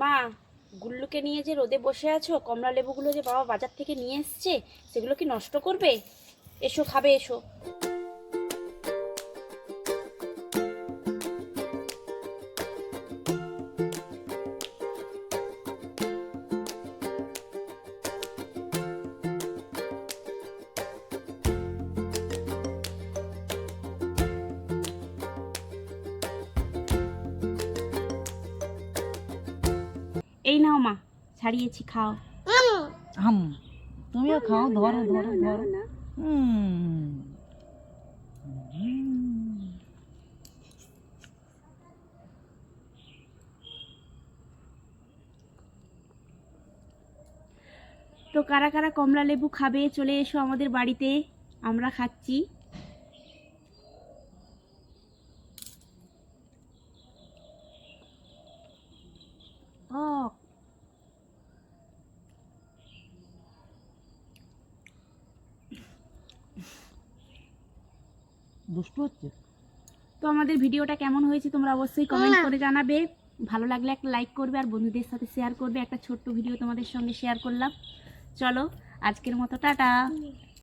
মা, গুল্লুকে নিয়ে যে রোদে বসে আছো কমলা লেবুগুলো যে বাবা বাজার থেকে নিয়ে এসছে, সেগুলো কি নষ্ট করবে? এসো, খাবে, এসো। এই নাও মা ছাড়িয়েছি খাও। হাম তুমিও খাও ধরো ধরো ধরো। না তো কারা কারা কমলা লেবু খাবে চলে এসো আমাদের বাড়িতে। আমরা খাচ্ছি। দুষ্টু হচ্ছে? তো আমাদের ভিডিওটা কেমন হয়েছে তোমরা অবশ্যই কমেন্ট করে জানাবে। ভালো লাগলে একটা লাইক করবে আর বন্ধুদের সাথে শেয়ার করবে। একটা ছোট্ট ভিডিও তোমাদের সঙ্গে শেয়ার করলাম। চলো আজকের মতো টাটা।